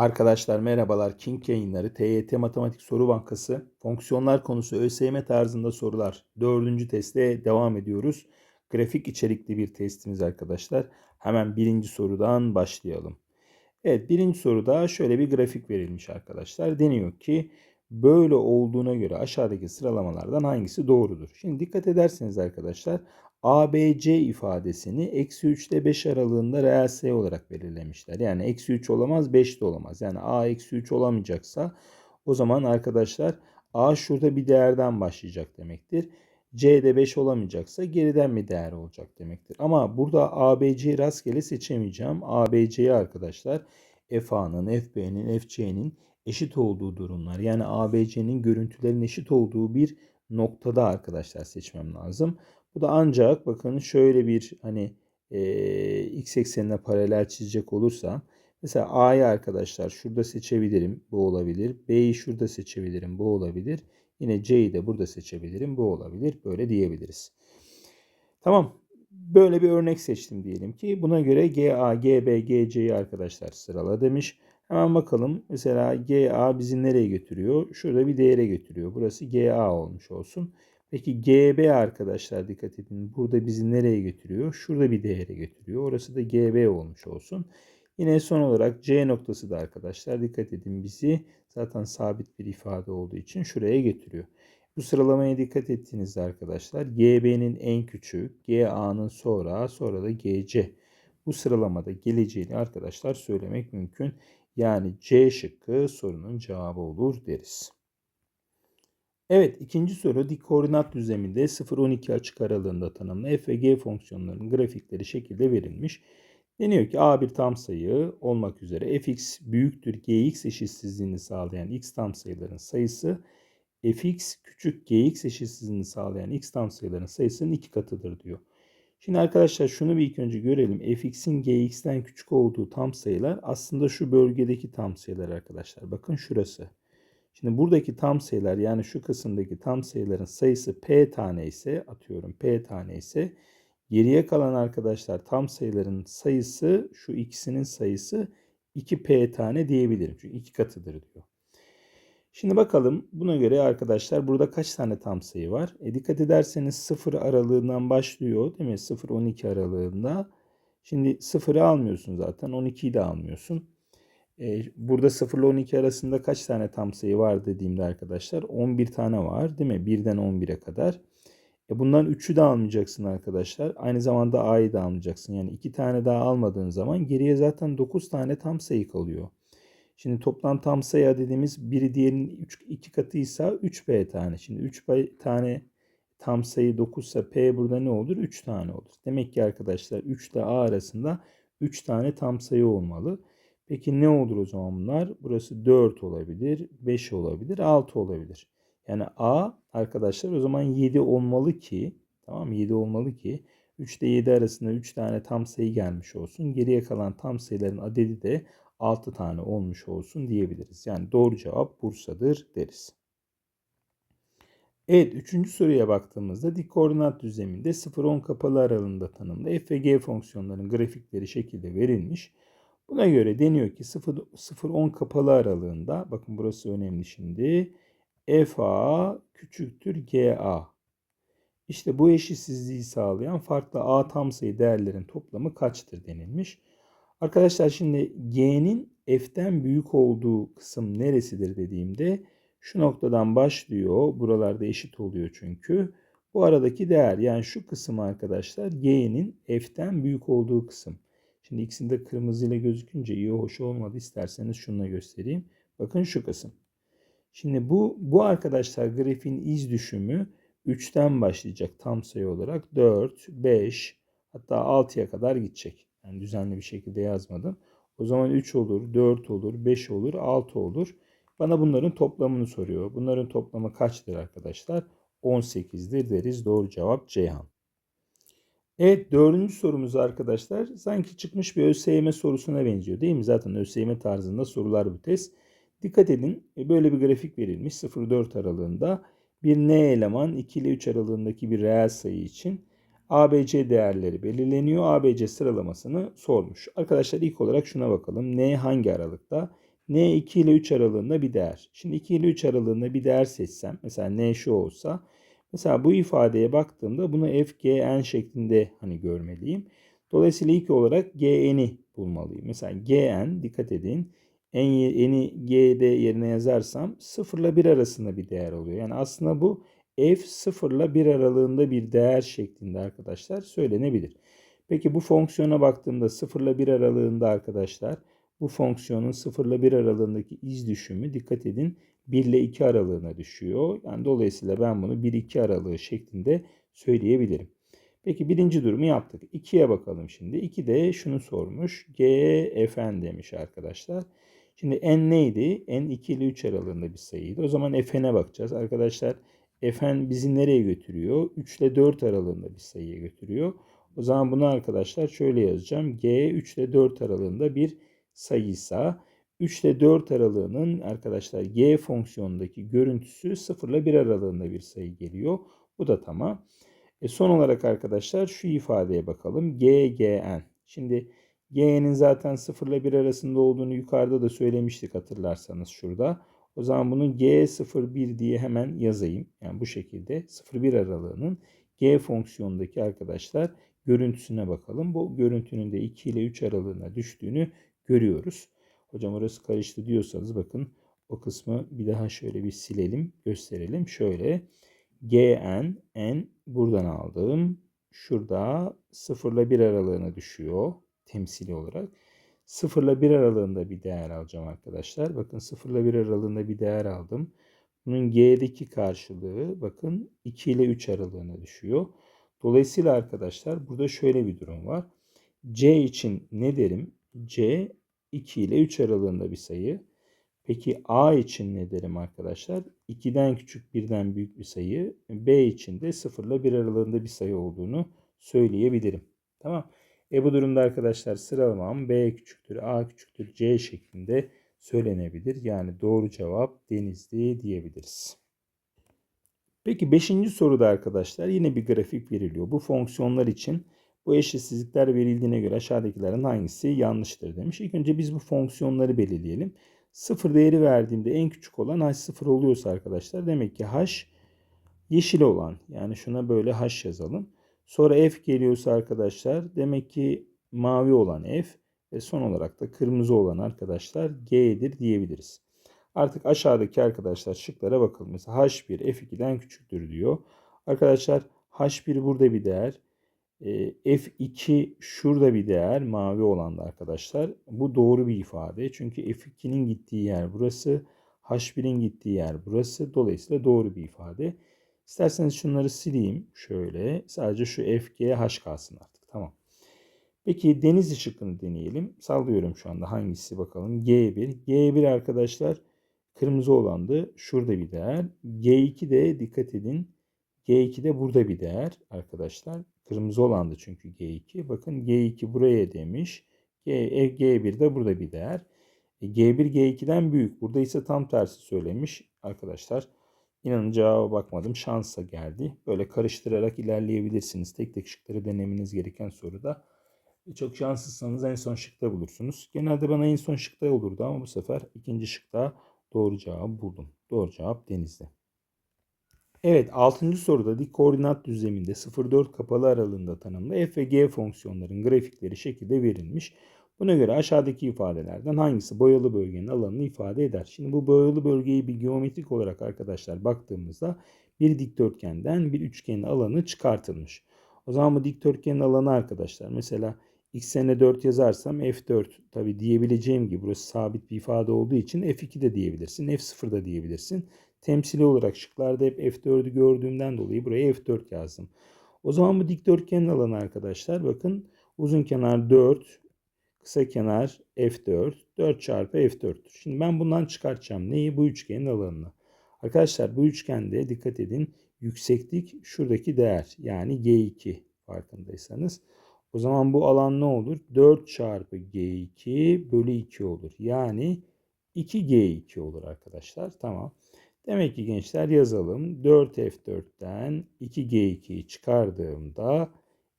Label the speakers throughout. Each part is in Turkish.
Speaker 1: Arkadaşlar merhabalar. King yayınları TYT Matematik Soru Bankası fonksiyonlar konusu ÖSYM tarzında sorular. Dördüncü testte devam ediyoruz. Grafik içerikli bir testimiz arkadaşlar. Hemen birinci sorudan başlayalım. Evet birinci soruda şöyle bir grafik verilmiş arkadaşlar. Deniyor ki böyle olduğuna göre aşağıdaki sıralamalardan hangisi doğrudur? Şimdi dikkat ederseniz arkadaşlar ABC ifadesini eksi 3 ile 5 aralığında reel sayı olarak belirlemişler. Yani eksi 3 olamaz 5 de olamaz. Yani A eksi 3 olamayacaksa o zaman arkadaşlar A şurada bir değerden başlayacak demektir. C'de 5 olamayacaksa geriden bir değer olacak demektir. Ama burada ABC'yi rastgele seçemeyeceğim. ABC'yi arkadaşlar FA'nın, FB'nin, FC'nin eşit olduğu durumlar. Yani ABC'nin görüntülerin eşit olduğu bir noktada arkadaşlar seçmem lazım. Bu da ancak bakın şöyle bir hani e, x eksenine paralel çizecek olursam mesela A'yı arkadaşlar şurada seçebilirim. Bu olabilir. B'yi şurada seçebilirim. Bu olabilir. Yine C'yi de burada seçebilirim. Bu olabilir. Böyle diyebiliriz. Tamam. Böyle bir örnek seçtim diyelim ki. Buna göre GA, GB, GC'yi arkadaşlar sırala demiş. Hemen bakalım. Mesela GA bizi nereye götürüyor? Şurada bir değere götürüyor. Burası GA olmuş olsun. Peki GB arkadaşlar dikkat edin. Burada bizi nereye götürüyor? Şurada bir değere götürüyor. Orası da GB olmuş olsun. Yine son olarak C noktası da arkadaşlar dikkat edin bizi zaten sabit bir ifade olduğu için şuraya getiriyor. Bu sıralamaya dikkat ettiğinizde arkadaşlar GB'nin en küçük, GA'nın sonra, sonra da GC. Bu sıralamada geleceğini arkadaşlar söylemek mümkün. Yani C şıkkı sorunun cevabı olur deriz. Evet ikinci soru dik koordinat düzleminde 0-12 açık aralığında tanımlı f ve g fonksiyonlarının grafikleri şekilde verilmiş. Deniyor ki a bir tam sayı olmak üzere fx büyüktür gx eşitsizliğini sağlayan x tam sayıların sayısı fx küçük gx eşitsizliğini sağlayan x tam sayıların sayısının iki katıdır diyor. Şimdi arkadaşlar şunu bir ilk önce görelim. fx'in gx'ten küçük olduğu tam sayılar aslında şu bölgedeki tam sayılar arkadaşlar. Bakın şurası. Şimdi buradaki tam sayılar yani şu kısımdaki tam sayıların sayısı p tane ise atıyorum p tane ise geriye kalan arkadaşlar tam sayıların sayısı şu ikisinin sayısı 2p tane diyebilirim. Çünkü iki katıdır diyor. Şimdi bakalım buna göre arkadaşlar burada kaç tane tam sayı var? E dikkat ederseniz 0 aralığından başlıyor değil mi? 0-12 aralığında. Şimdi 0'ı almıyorsun zaten 12'yi de almıyorsun. E, burada 0 ile 12 arasında kaç tane tam sayı var dediğimde arkadaşlar 11 tane var değil mi? 1'den 11'e kadar. E bundan 3'ü de almayacaksın arkadaşlar. Aynı zamanda A'yı da almayacaksın. Yani 2 tane daha almadığın zaman geriye zaten 9 tane tam sayı kalıyor. Şimdi toplam tam sayı dediğimiz biri diğerinin 3, 2 katıysa 3B tane. Şimdi 3 tane tam sayı 9 ise P burada ne olur? 3 tane olur. Demek ki arkadaşlar 3 ile A arasında 3 tane tam sayı olmalı. Peki ne olur o zaman bunlar? Burası 4 olabilir, 5 olabilir, 6 olabilir. Yani A arkadaşlar o zaman 7 olmalı ki tamam mı? 7 olmalı ki 3 ile 7 arasında 3 tane tam sayı gelmiş olsun. Geriye kalan tam sayıların adedi de 6 tane olmuş olsun diyebiliriz. Yani doğru cevap Bursa'dır deriz. Evet üçüncü soruya baktığımızda dik koordinat düzleminde 0-10 kapalı aralığında tanımlı f ve g fonksiyonlarının grafikleri şekilde verilmiş. Buna göre deniyor ki 0-10 kapalı aralığında bakın burası önemli şimdi. FA küçüktür GA. İşte bu eşitsizliği sağlayan farklı A tam sayı değerlerin toplamı kaçtır denilmiş. Arkadaşlar şimdi G'nin F'ten büyük olduğu kısım neresidir dediğimde şu noktadan başlıyor. Buralarda eşit oluyor çünkü. Bu aradaki değer yani şu kısım arkadaşlar G'nin F'ten büyük olduğu kısım. Şimdi ikisinde kırmızı ile gözükünce iyi hoş olmadı. İsterseniz şununla göstereyim. Bakın şu kısım. Şimdi bu bu arkadaşlar grafiğin iz düşümü 3'ten başlayacak tam sayı olarak 4, 5 hatta 6'ya kadar gidecek. Yani düzenli bir şekilde yazmadım. O zaman 3 olur, 4 olur, 5 olur, 6 olur. Bana bunların toplamını soruyor. Bunların toplamı kaçtır arkadaşlar? 18'dir deriz. Doğru cevap Ceyhan. Evet dördüncü sorumuz arkadaşlar sanki çıkmış bir ÖSYM sorusuna benziyor değil mi? Zaten ÖSYM tarzında sorular bu test. Dikkat edin e, böyle bir grafik verilmiş 0-4 aralığında bir n eleman 2 ile 3 aralığındaki bir reel sayı için ABC değerleri belirleniyor. ABC sıralamasını sormuş. Arkadaşlar ilk olarak şuna bakalım. N hangi aralıkta? n 2 ile 3 aralığında bir değer. Şimdi 2 ile 3 aralığında bir değer seçsem mesela n şu olsa mesela bu ifadeye baktığımda bunu f g n şeklinde hani görmeliyim. Dolayısıyla ilk olarak gn'i bulmalıyım. Mesela gn dikkat edin n'i g'de yerine yazarsam 0 ile 1 arasında bir değer oluyor. Yani aslında bu f 0 ile 1 aralığında bir değer şeklinde arkadaşlar söylenebilir. Peki bu fonksiyona baktığımda 0 ile 1 aralığında arkadaşlar bu fonksiyonun 0 ile 1 aralığındaki iz düşümü dikkat edin 1 ile 2 aralığına düşüyor. Yani dolayısıyla ben bunu 1-2 aralığı şeklinde söyleyebilirim. Peki birinci durumu yaptık. 2'ye bakalım şimdi. 2 de şunu sormuş. G fn demiş arkadaşlar. Şimdi n neydi? n 2 ile 3 aralığında bir sayıydı. O zaman fn'e bakacağız. Arkadaşlar fn bizi nereye götürüyor? 3 ile 4 aralığında bir sayıya götürüyor. O zaman bunu arkadaşlar şöyle yazacağım. G 3 ile 4 aralığında bir sayıysa 3 ile 4 aralığının arkadaşlar g fonksiyonundaki görüntüsü 0 ile 1 aralığında bir sayı geliyor. Bu da tamam. E son olarak arkadaşlar şu ifadeye bakalım. G, Gn. Şimdi G'nin zaten 0 ile 1 arasında olduğunu yukarıda da söylemiştik hatırlarsanız şurada. O zaman bunu G01 diye hemen yazayım. Yani bu şekilde 0-1 aralığının G fonksiyonundaki arkadaşlar görüntüsüne bakalım. Bu görüntünün de 2 ile 3 aralığına düştüğünü görüyoruz. Hocam orası karıştı diyorsanız bakın o kısmı bir daha şöyle bir silelim, gösterelim. Şöyle gn, n buradan aldım. Şurada 0 ile 1 aralığına düşüyor temsili olarak. 0 ile 1 aralığında bir değer alacağım arkadaşlar. Bakın 0 ile 1 aralığında bir değer aldım. Bunun G'deki karşılığı bakın 2 ile 3 aralığına düşüyor. Dolayısıyla arkadaşlar burada şöyle bir durum var. C için ne derim? C 2 ile 3 aralığında bir sayı. Peki A için ne derim arkadaşlar? 2'den küçük 1'den büyük bir sayı. B için de 0 ile 1 aralığında bir sayı olduğunu söyleyebilirim. Tamam. E bu durumda arkadaşlar sıralamam B küçüktür, A küçüktür, C şeklinde söylenebilir. Yani doğru cevap Denizli diyebiliriz. Peki 5. soruda arkadaşlar yine bir grafik veriliyor. Bu fonksiyonlar için bu eşitsizlikler verildiğine göre aşağıdakilerin hangisi yanlıştır demiş. İlk önce biz bu fonksiyonları belirleyelim. Sıfır değeri verdiğimde en küçük olan h sıfır oluyorsa arkadaşlar demek ki h yeşil olan yani şuna böyle h yazalım. Sonra f geliyorsa arkadaşlar demek ki mavi olan f ve son olarak da kırmızı olan arkadaşlar g'dir diyebiliriz. Artık aşağıdaki arkadaşlar şıklara bakalım. Mesela h1 f2'den küçüktür diyor. Arkadaşlar h1 burada bir değer. E, F2 şurada bir değer mavi olan da arkadaşlar. Bu doğru bir ifade. Çünkü F2'nin gittiği yer burası. H1'in gittiği yer burası. Dolayısıyla doğru bir ifade. İsterseniz şunları sileyim. Şöyle. Sadece şu FG kalsın artık. Tamam. Peki deniz ışıkını deneyelim. Sallıyorum şu anda hangisi bakalım. G1. G1 arkadaşlar kırmızı olandı. Şurada bir değer. G2 de dikkat edin. G2 de burada bir değer arkadaşlar. Kırmızı olandı çünkü G2. Bakın G2 buraya demiş. G, e, G1 de burada bir değer. E, G1 G2'den büyük. Burada ise tam tersi söylemiş arkadaşlar. İnanın cevaba bakmadım. Şansa geldi. Böyle karıştırarak ilerleyebilirsiniz. Tek tek şıkları denemeniz gereken soruda. E, çok şanssızsanız en son şıkta bulursunuz. Genelde bana en son şıkta olurdu ama bu sefer ikinci şıkta doğru cevabı buldum. Doğru cevap denizde. Evet 6. soruda dik koordinat düzleminde 0-4 kapalı aralığında tanımlı f ve g fonksiyonların grafikleri şekilde verilmiş. Buna göre aşağıdaki ifadelerden hangisi boyalı bölgenin alanını ifade eder? Şimdi bu boyalı bölgeyi bir geometrik olarak arkadaşlar baktığımızda bir dikdörtgenden bir üçgenin alanı çıkartılmış. O zaman bu dikdörtgenin alanı arkadaşlar mesela x'ne 4 yazarsam f4 tabi diyebileceğim gibi burası sabit bir ifade olduğu için f2 de diyebilirsin f0 da diyebilirsin temsili olarak şıklarda hep F4'ü gördüğümden dolayı buraya F4 yazdım. O zaman bu dikdörtgenin alanı arkadaşlar bakın uzun kenar 4, kısa kenar F4, 4 çarpı F4'tür. Şimdi ben bundan çıkartacağım neyi? Bu üçgenin alanını. Arkadaşlar bu üçgende dikkat edin yükseklik şuradaki değer yani G2 farkındaysanız. O zaman bu alan ne olur? 4 çarpı G2 bölü 2 olur. Yani 2G2 olur arkadaşlar. Tamam. Demek ki gençler yazalım. 4F4'ten 2G2'yi çıkardığımda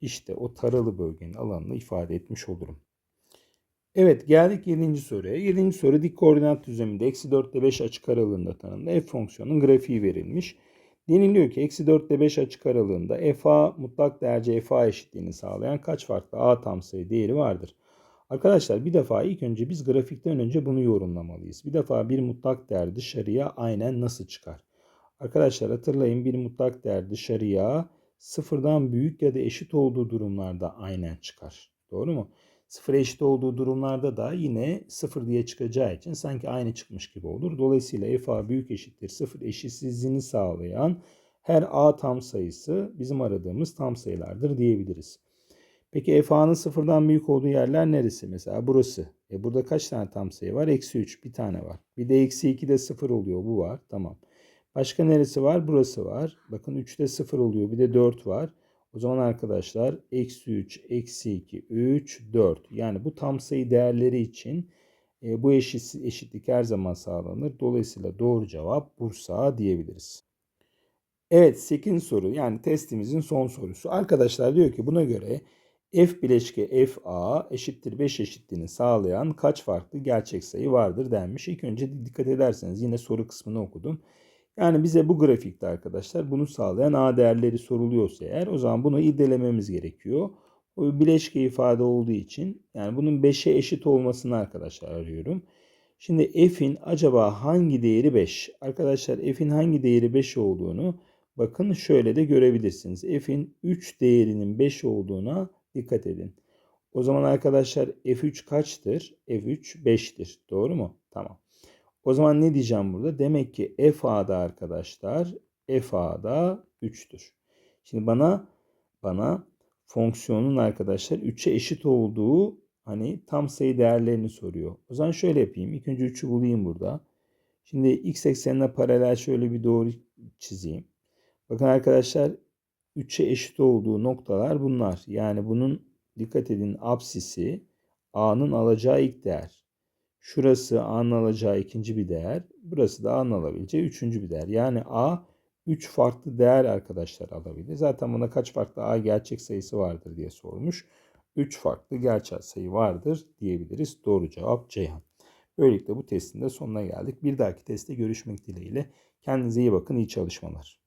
Speaker 1: işte o taralı bölgenin alanını ifade etmiş olurum. Evet geldik 7. soruya. 7. soru dik koordinat düzleminde eksi 4 ile 5 açık aralığında tanımlı f fonksiyonunun grafiği verilmiş. Deniliyor ki eksi 4 ile 5 açık aralığında fa mutlak değerce fa eşitliğini sağlayan kaç farklı a tam sayı değeri vardır? Arkadaşlar bir defa ilk önce biz grafikten önce bunu yorumlamalıyız. Bir defa bir mutlak değer dışarıya aynen nasıl çıkar? Arkadaşlar hatırlayın bir mutlak değer dışarıya sıfırdan büyük ya da eşit olduğu durumlarda aynen çıkar. Doğru mu? Sıfır eşit olduğu durumlarda da yine sıfır diye çıkacağı için sanki aynı çıkmış gibi olur. Dolayısıyla fa büyük eşittir sıfır eşitsizliğini sağlayan her a tam sayısı bizim aradığımız tam sayılardır diyebiliriz. Peki fa'nın sıfırdan büyük olduğu yerler neresi? Mesela burası. E burada kaç tane tam sayı var? Eksi 3 bir tane var. Bir de eksi 2 de sıfır oluyor. Bu var. Tamam. Başka neresi var? Burası var. Bakın 3'te 0 oluyor. Bir de 4 var. O zaman arkadaşlar eksi 3, eksi 2, 3, 4. Yani bu tam sayı değerleri için e, bu eşit, eşitlik her zaman sağlanır. Dolayısıyla doğru cevap Bursa diyebiliriz. Evet 8. soru yani testimizin son sorusu. Arkadaşlar diyor ki buna göre f bileşke fa eşittir 5 eşitliğini sağlayan kaç farklı gerçek sayı vardır denmiş. İlk önce dikkat ederseniz yine soru kısmını okudum. Yani bize bu grafikte arkadaşlar bunu sağlayan A değerleri soruluyorsa eğer o zaman bunu irdelememiz gerekiyor. O bileşke ifade olduğu için yani bunun 5'e eşit olmasını arkadaşlar arıyorum. Şimdi f'in acaba hangi değeri 5? Arkadaşlar f'in hangi değeri 5 olduğunu bakın şöyle de görebilirsiniz. f'in 3 değerinin 5 olduğuna dikkat edin. O zaman arkadaşlar f3 kaçtır? f3 5'tir. Doğru mu? Tamam. O zaman ne diyeceğim burada? Demek ki FA'da arkadaşlar FA'da 3'tür. Şimdi bana bana fonksiyonun arkadaşlar 3'e eşit olduğu hani tam sayı değerlerini soruyor. O zaman şöyle yapayım. İlk önce 3'ü bulayım burada. Şimdi x eksenine paralel şöyle bir doğru çizeyim. Bakın arkadaşlar 3'e eşit olduğu noktalar bunlar. Yani bunun dikkat edin apsisi a'nın alacağı ilk değer. Şurası A'nın alacağı ikinci bir değer. Burası da A'nın alabileceği üçüncü bir değer. Yani A 3 farklı değer arkadaşlar alabilir. Zaten buna kaç farklı A gerçek sayısı vardır diye sormuş. 3 farklı gerçek sayı vardır diyebiliriz. Doğru cevap Ceyhan. Böylelikle bu testin de sonuna geldik. Bir dahaki testte görüşmek dileğiyle. Kendinize iyi bakın. iyi çalışmalar.